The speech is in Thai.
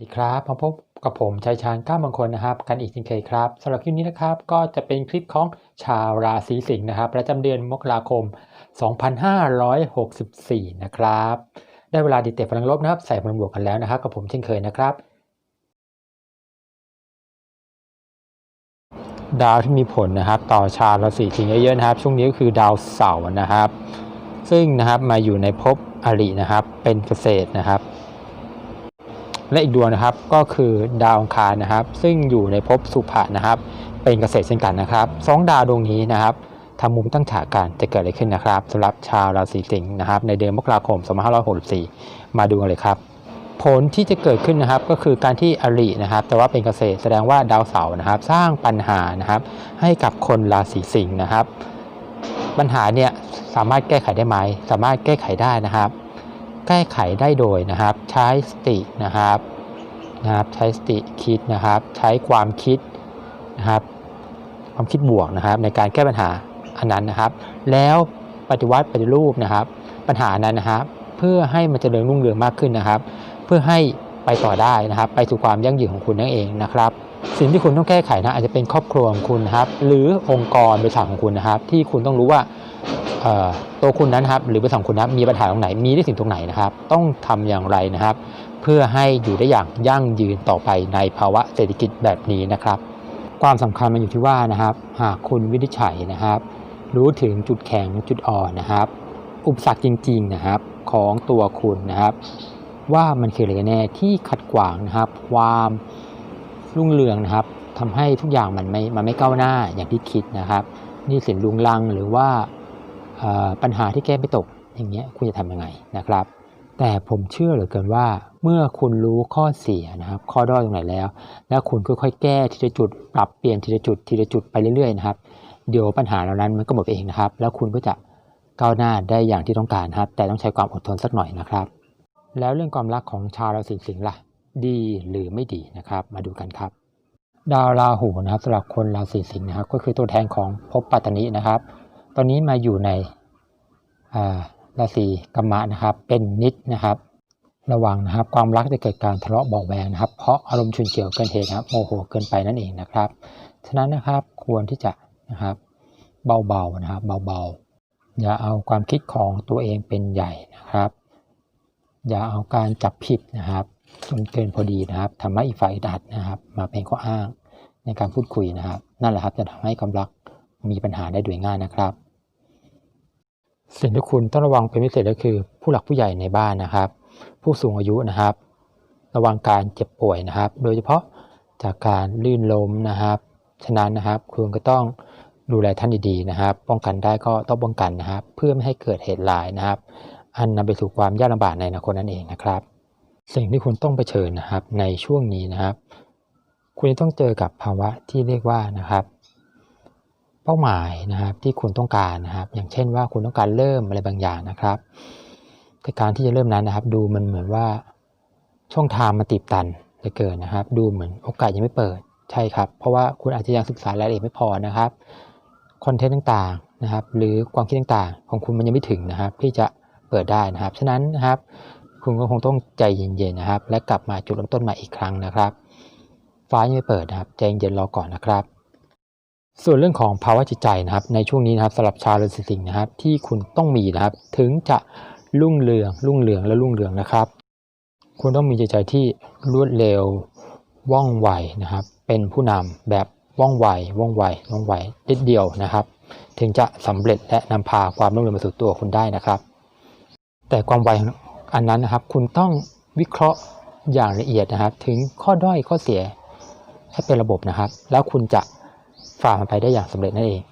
สวัสดีครับมาพบกับผมชัยชาญก้ามงคลนะครับ กันอีกเช่นเคยครับสำหรับคลิปนี้นะครับก็จะเป็นคลิปของชาวราศีสิงห์นะครับ ประจำเดือนมกราคม 2564 นะครับ ได้เวลาดีเตะพลังลบนะครับ ใส่พลังบวกกันแล้วนะครับกับผมเช่นเคยนะครับ ดาวที่มีผลนะครับ ต่อชาวราศีสิงห์เยอะๆนะครับ ช่วงนี้ก็คือดาวเสาร์นะครับ ซึ่งนะครับมาอยู่ในภพอรินะครับ เป็นเกษตรนะครับ และอีกดวงนะครับก็คือดาวอังคารนะครับ ซึ่งอยู่ในภพสุภะนะครับ เป็นเกษตรเช่นกันนะครับสองดาวดวงนี้นะครับทำมุมตั้งฉากกันจะเกิดอะไรขึ้นนะครับสำหรับชาวราศีสิงห์นะครับ ในเดือนมกราคม 2564 มาดูกันเลยครับ ผลที่จะเกิดขึ้นนะครับก็คือการที่อรินะครับ แต่ว่าเป็นเกษตรแสดงว่าดาวเสาร์นะครับ สร้างปัญหานะครับ ให้กับคนราศีสิงห์นะครับ ปัญหาเนี่ยสามารถแก้ไขได้ไหม สามารถแก้ไขได้นะครับ แก้ไขได้โดยนะครับ ใช้สตินะครับนะครับ ใช้สติคิดนะครับ ใช้ความคิดนะครับ ความคิดบวกนะครับ ในการแก้ปัญหาอันนั้นนะครับ แล้วปฏิวัติปฏิรูปนะครับ ปัญหานั้นนะครับ เพื่อให้มันเจริญรุ่งเรืองมากขึ้นนะครับ เพื่อให้ไปต่อได้นะครับ ไปสู่ความยั่งยืนของคุณนั่นเองนะครับ สิ่งที่คุณต้องแก้ไขนะอาจจะเป็นครอบครัวของคุณครับ หรือองค์กรบริษัทของคุณนะครับ ที่คุณต้องรู้ว่าตัวคุณนั้นครับหรือบริษัทของคุณนะครับมีปัญหาตรงไหนมีได้สิ่งตรงไหนนะครับ ต้องทำอย่างไรนะครับ เพื่อให้อยู่ได้อย่างยั่งยืนต่อไปในภาวะเศรษฐกิจแบบนี้นะครับ ความสำคัญมันอยู่ที่ว่านะครับ หากคุณวินิจฉัยนะครับ รู้ถึงจุดแข็งจุดอ่อนนะครับ อุปสรรคจริง ๆนะครับของตัวคุณนะครับ ว่ามันคืออะไรกันแน่ที่ขัดขวางนะครับ ความ รุ่งเรืองนะครับทำให้ทุกอย่างมันไม่มันไม่ก้าวหน้าอย่างที่คิดนะครับนี่สินลุงลังหรือว่าปัญหาที่แก้ไม่ตกอย่างเงี้ยคุณจะทำยังไงนะครับ แต่ผมเชื่อเหลือเกินว่าเมื่อคุณรู้ข้อเสียนะครับ ข้อด้อยตรงไหนแล้ว แล้วคุณค่อยๆแก้ทีละจุด ปรับเปลี่ยนทีละจุดทีละจุดไปเรื่อยๆนะครับเดี๋ยวปัญหาเหล่านั้นมันก็หมดไปเองนะครับ แล้วคุณก็จะก้าวหน้าได้อย่างที่ต้องการครับแต่ต้องใช้ความอดทนสักหน่อยนะครับ แล้วเรื่องความรักของชาวราศีสิงห์ล่ะ ดีหรือไม่ดีนะครับ มาดูกันครับ ดาวราหูนะครับสำหรับคนราศีสิงห์นะครับ ก็คือตัวแทนของภพปัตตนินะครับ ตอนนี้มาอยู่ในราศีกัมมะนะครับ เป็นนิดนะครับ ระวังนะครับ ความรักจะเกิดการทะเลาะเบาแวงนะครับ เพราะอารมณ์ฉุนเฉียวเกินเหตุนะครับโมโหเกินไปนั่นเองนะครับฉะนั้นนะครับควรที่จะนะครับเบาๆนะครับเบาๆ อย่าเอาความคิดของตัวเองเป็นใหญ่นะครับ อย่าเอาการจับผิดนะครับ จนเกินพอดีนะครับทำให้อีกฝ่ายอึดอัดนะครับ มาเป็นข้ออ้างในการพูดคุยนะครับ นั่นแหละครับจะทำให้ความรักมีปัญหาได้โดยง่ายนะครับสิ่งที่คุณต้องระวังเป็นพิเศษก็คือ ผู้หลักผู้ใหญ่ในบ้านนะครับ ผู้สูงอายุนะครับ ระวังการเจ็บป่วยนะครับ โดยเฉพาะจากการลื่นล้มนะครับ ฉะนั้นนะครับคุณก็ต้องดูแลท่านดีๆนะครับ ป้องกันได้ก็ต้องป้องกันนะครับ เพื่อไม่ให้เกิดเหตุร้ายนะครับ อันนำไปสู่ความยากลำบากในอนาคตนั่นเองนะครับ สิ่งที่คุณต้องเผชิญนะครับในช่วงนี้นะครับ คุณจะต้องเจอกับภาวะที่เรียกว่านะครับ เป้าหมายนะครับที่คุณต้องการนะครับ อย่างเช่นว่าคุณต้องการเริ่มอะไรบางอย่างนะครับแต่การที่จะเริ่มนั้นนะครับ ดูมันเหมือนว่าช่องทางมันตีบตันเหลือเกินนะครับ ดูเหมือนโอกาสยังไม่เปิดใช่ครับ เพราะว่าคุณอาจจะยังศึกษารายละเอียดไม่พอนะครับคอนเทนต์ต่างๆนะครับ หรือความคิดต่างๆ ของคุณมันยังไม่ถึงนะครับ ที่จะเปิดได้นะครับ ฉะนั้นนะครับ คุณก็คงต้องใจเย็นๆนะครับ และกลับมาจุดเริ่มต้นใหม่อีกครั้งนะครับ ฟ้ายังไม่เปิดนะครับใจเย็นรอก่อนนะครับ ส่วนเรื่องของภาวะจิตใจนะครับ ในช่วงนี้นะครับสำหรับชาวราศีสิงห์นะครับ ที่คุณต้องมีนะครับ ถึงจะรุ่งเรืองรุ่งเรืองและรุ่งเรืองนะครับ คุณต้องมีจิตใจที่รวดเร็วว่องไวนะครับ เป็นผู้นำแบบว่องไวว่องไวว่องไวนิดเดียวนะครับ ถึงจะสำเร็จและนำพาความรุ่งเรืองมาสู่ตัวคุณได้นะครับ แต่ความไว อันนั้นนะครับ คุณต้องวิเคราะห์อย่างละเอียดนะครับ ถึงข้อด้อยข้อเสียให้เป็นระบบนะครับ แล้วคุณจะฝ่ามันไปได้อย่างสำเร็จนั่นเอง